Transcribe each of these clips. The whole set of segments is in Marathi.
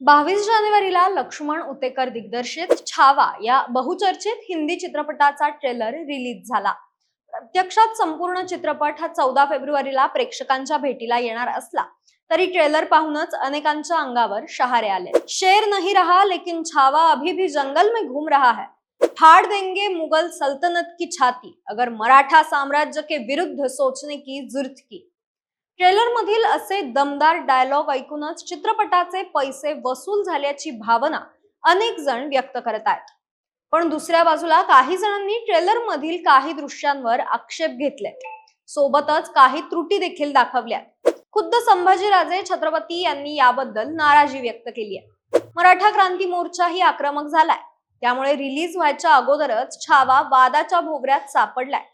बावीस जानेवारीला लक्ष्मण उतेकर दिग्दर्शित छावा या बहुचर्चित हिंदी चित्रपटाचा ट्रेलर रिलीज झाला. प्रत्यक्षात संपूर्ण चित्रपट हा चौदा फेब्रुवारीला प्रेक्षकांच्या भेटीला येणार असला तरी ट्रेलर पाहूनच अनेकांच्या अंगावर शहारे आले. शेर नहीं रहा लेकिन छावा अभी भी जंगल में घूम रहा है. फाड़ देंगे मुगल सल्तनत की छाती अगर मराठा साम्राज्य के विरुद्ध सोचने की जुर्त की. ट्रेलर मधील असे दमदार डायलॉग ऐकूनच चित्रपटाचे पैसे वसूल झाल्याची भावना अनेक जण व्यक्त करत आहेत. पण दुसऱ्या बाजूला काही जणांनी ट्रेलर मधील काही दृश्यांवर आक्षेप घेतले सोबतच काही त्रुटी देखील दाखवल्या. खुद्द संभाजीराजे छत्रपती यांनी याबद्दल नाराजी व्यक्त केली आहे. मराठा क्रांती मोर्चाही आक्रमक झालाय. त्यामुळे रिलीज व्हायच्या अगोदरच छावा वादाच्या भोवऱ्यात सापडलाय.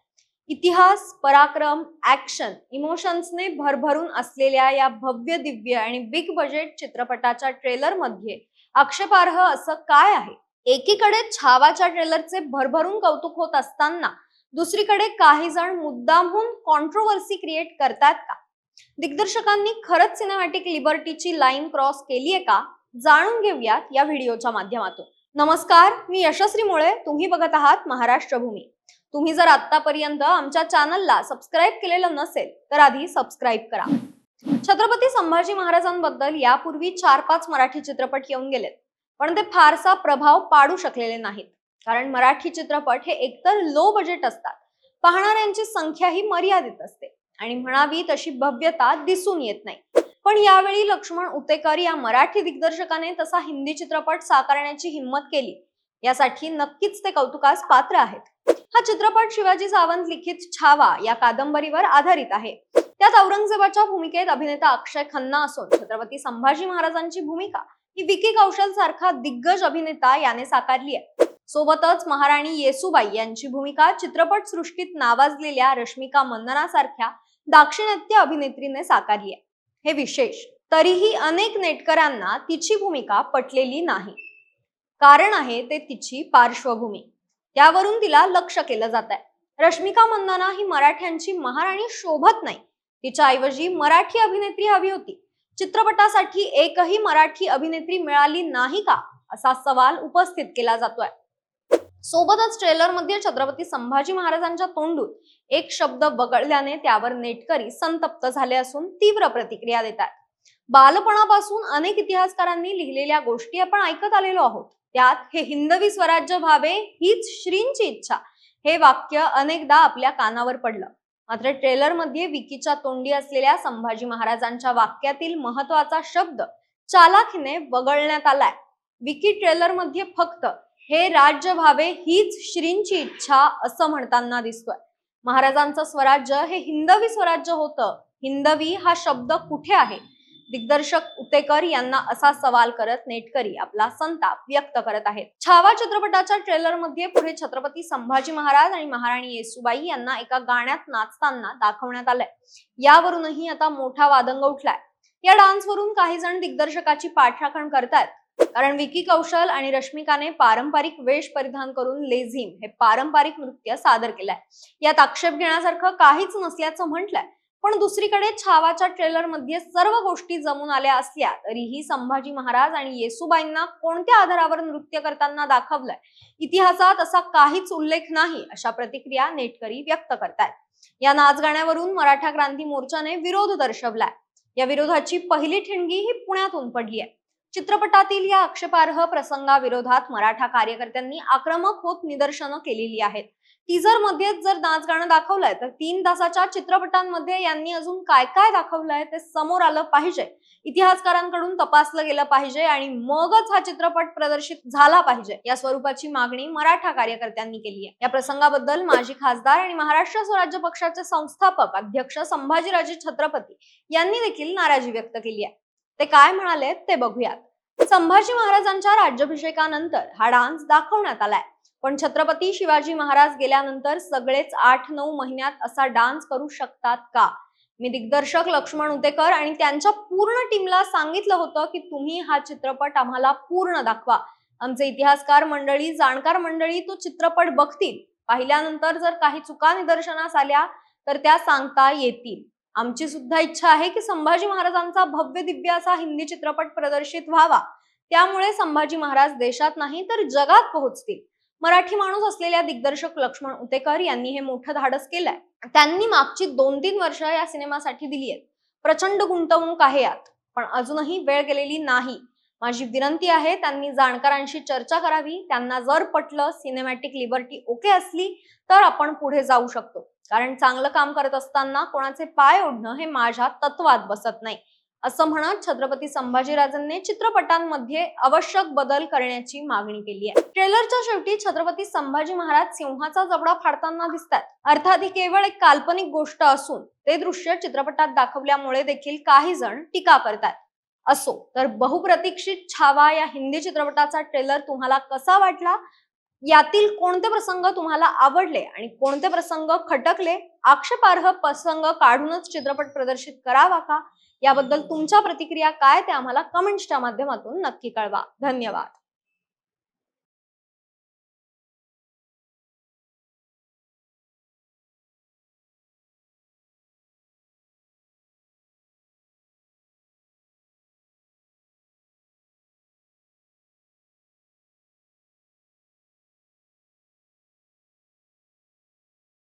इतिहास पराक्रम ऍक्शन इमोशन्सने भरभरून असलेल्या या भव्य दिव्य आणि बिग बजेट चित्रपटाच्या ट्रेलरमध्ये आक्षेपार्ह असं काय आहे? एकीकडे छावाच्या ट्रेलरचे भरभरून कौतुक होत असताना दुसरीकडे काही जण मुद्दामहून कॉन्ट्रोवर्सी क्रिएट करतात का? दिग्दर्शकांनी खरंच सिनेमॅटिक लिबर्टीची लाईन क्रॉस केलीये का? जाणून घेऊयात या व्हिडिओच्या माध्यमातून. नमस्कार मी यशस्वी मुळे तुम्ही बघत आहात महाराष्ट्र भूमी. तुम्ही जर आतापर्यंत आमच्या चॅनलला सबस्क्राईब केलेलं नसेल तर आधी सबस्क्राईब करा. छत्रपती संभाजी महाराजांबद्दल यापूर्वी चार पाच मराठी चित्रपट येऊन गेलेत पण ते फारसा प्रभाव पाडू शकलेले नाहीत. कारण मराठी चित्रपट हे एकतर लो बजेट असतात पाहणाऱ्यांची संख्या ही मर्यादित असते आणि म्हणावी तशी भव्यता दिसून येत नाही. पण यावेळी लक्ष्मण उतेकर या मराठी दिग्दर्शकाने तसा हिंदी चित्रपट साकारण्याची हिंमत केली यासाठी नक्कीच ते कौतुकास पात्र आहेत. हा चित्रपट शिवाजी सावंत लिखित छावा या कादंबरीवर आधारित आहे. त्यात औरंगजेबाच्या भूमिकेत अभिनेता अक्षय खन्ना असून छत्रपती संभाजी महाराजांची भूमिका ही विकी कौशल सारखा दिग्गज अभिनेता याने साकारली आहे. सोबतच महाराणी येसुबाई यांची भूमिका चित्रपट सृष्टीत नावाजलेल्या रश्मिका मंदना सारख्या दाक्षिणात्य अभिनेत्रीने साकारली आहे. हे विशेष तरीही अनेक नेटकरांना तिची भूमिका पटलेली नाही. कारण आहे ते तिची पार्श्वभूमी. यावरून तिला लक्ष केलं जात आहे रश्मिका मंदाना ही मराठ्यांची महाराणी शोभत नाही. तिच्या ऐवजी मराठी अभिनेत्री हवी होती. चित्रपटासाठी एकही मराठी अभिनेत्री मिळाली नाही का? असा सवाल उपस्थित केला जातोय. सोबतच ट्रेलरमध्ये छत्रपती संभाजी महाराजांच्या तोंडून एक शब्द वगळल्याने त्यावर नेटकरी संतप्त झाले असून तीव्र प्रतिक्रिया देतात. बालपणापासून अनेक इतिहासकारांनी लिहिलेल्या गोष्टी आपण ऐकत आलेलो आहोत. त्यात हे हिंदवी स्वराज्य व्हावे हीच श्रींची इच्छा. हे वाक्य अनेकदा आपल्या कानावर पडलं. मात्र ट्रेलरमध्ये विकीच्या तोंडी असलेल्या संभाजी महाराजांच्या वाक्यातील महत्त्वाचा शब्द चालाखीने वगळण्यात आलाय. विकी ट्रेलरमध्ये फक्त हे राज्य व्हावे हीच श्रींची इच्छा असं म्हणताना दिसतोय. महाराजांचं स्वराज्य हे हिंदवी स्वराज्य होतं. हिंदवी हा शब्द कुठे आहे? दिग्दर्शक उतेकर यांना असा सवाल करत नेटकरी आपला संताप व्यक्त करत आहेत. छावा चित्रपटाच्या ट्रेलरमध्ये पुढे छत्रपती संभाजी महाराज आणि महाराणी येसुबाई यांना एका गाण्यात नाचताना दाखवण्यात आलंय. यावरूनही आता मोठा वादंग उठलाय. या डान्सवरून काही जण दिग्दर्शकाची पाठराखण करतायत. कारण विकी कौशल आणि रश्मिकाने पारंपरिक वेश परिधान करून लेझिम हे पारंपरिक नृत्य सादर केलंय. यात आक्षेप घेण्यासारखं काहीच नसल्याचं म्हटलंय. पण दुसरीकडे छावाच्या ट्रेलरमध्ये सर्व गोष्टी जमून आल्या असल्या तरीही संभाजी महाराज आणि येसुबाईंना कोणत्या आधारावर नृत्य करताना दाखवलंय? इतिहासात असा काहीच उल्लेख नाही अशा प्रतिक्रिया नेटकरी व्यक्त करतायत. या नाच गाण्यावरून मराठा क्रांती मोर्चाने विरोध दर्शवलाय. या विरोधाची पहिली ठिणगी ही पुण्यातून पडली आहे. चित्रपटातील या आक्षेपार्ह प्रसंगाविरोधात मराठा कार्यकर्त्यांनी आक्रमक होत निदर्शनं केलेली आहेत. टीजर मध्येच जर नाच गाणं दाखवलंय तर तीन तासाच्या चित्रपटांमध्ये यांनी अजून काय काय दाखवलंय ते समोर आलं पाहिजे. इतिहासकारांकडून तपासलं गेलं पाहिजे आणि मगच हा चित्रपट प्रदर्शित झाला पाहिजे. या स्वरूपाची मागणी मराठा कार्यकर्त्यांनी केली आहे. या प्रसंगाबद्दल माजी खासदार आणि महाराष्ट्र स्वराज्य पक्षाचे संस्थापक अध्यक्ष संभाजीराजे छत्रपती यांनी देखील नाराजी व्यक्त केली आहे. ते काय म्हणाले ते बघूयात. संभाजी महाराजांच्या राज्याभिषेकानंतर हा डान्स दाखवण्यात आलाय. पण छत्रपती शिवाजी महाराज गेल्यानंतर सगळेच आठ नऊ महिन्यात असा डान्स करू शकतात का? मी दिग्दर्शक लक्ष्मण उतेकर आणि त्यांच्या पूर्ण टीमला सांगितलं होतं की तुम्ही हा चित्रपट आम्हाला पूर्ण दाखवा. आमचे इतिहासकार मंडळी जाणकार मंडळी तो चित्रपट बघतील. पाहिल्यानंतर जर काही चुका निदर्शनास आल्या तर त्या सांगता येतील. आमची सुद्धा इच्छा आहे की संभाजी महाराजांचा भव्य दिव्य असा हिंदी चित्रपट प्रदर्शित व्हावा. त्यामुळे संभाजी महाराज देशात नाही तर जगात पोहोचतील. मराठी माणूस असलेल्या दिग्दर्शक लक्ष्मण उतेकर यांनी हे मोठं धाडस केलंय. त्यांनी मागची दोन तीन वर्ष या सिनेमासाठी दिली आहेत. प्रचंड गुंतवणूक आहे यात. पण अजूनही वेळ गेलेली नाही. माझी विनंती आहे त्यांनी जाणकारांशी चर्चा करावी. त्यांना जर पटलं सिनेमॅटिक लिबर्टी ओके असली तर आपण पुढे जाऊ शकतो. कारण चांगलं काम करत असताना कोणाचे पाय ओढणं हे माझ्या तत्वात बसत नाही. असं म्हणत छत्रपती संभाजीराजांनी चित्रपटांमध्ये आवश्यक बदल करण्याची मागणी केली आहे. ट्रेलरच्या शेवटी छत्रपती संभाजी महाराज सिंहाचा जबडा फाडताना दिसतात. अर्थात ही केवळ एक काल्पनिक गोष्ट असून ते दृश्य चित्रपटात दाखवल्यामुळे देखील काही जण टीका करतात. असो तर बहुप्रतीक्षित छावा या हिंदी चित्रपटाचा ट्रेलर तुम्हाला कसा वाटला? यातील कोणते प्रसंग तुम्हाला आवडले आणि कोणते प्रसंग खटकले? आक्षेपार्ह प्रसंग काढूनच चित्रपट प्रदर्शित करावा का? याबद्दल तुमच्या प्रतिक्रिया काय ते आम्हाला कमेंट्सच्या माध्यमातून नक्की कळवा. धन्यवाद.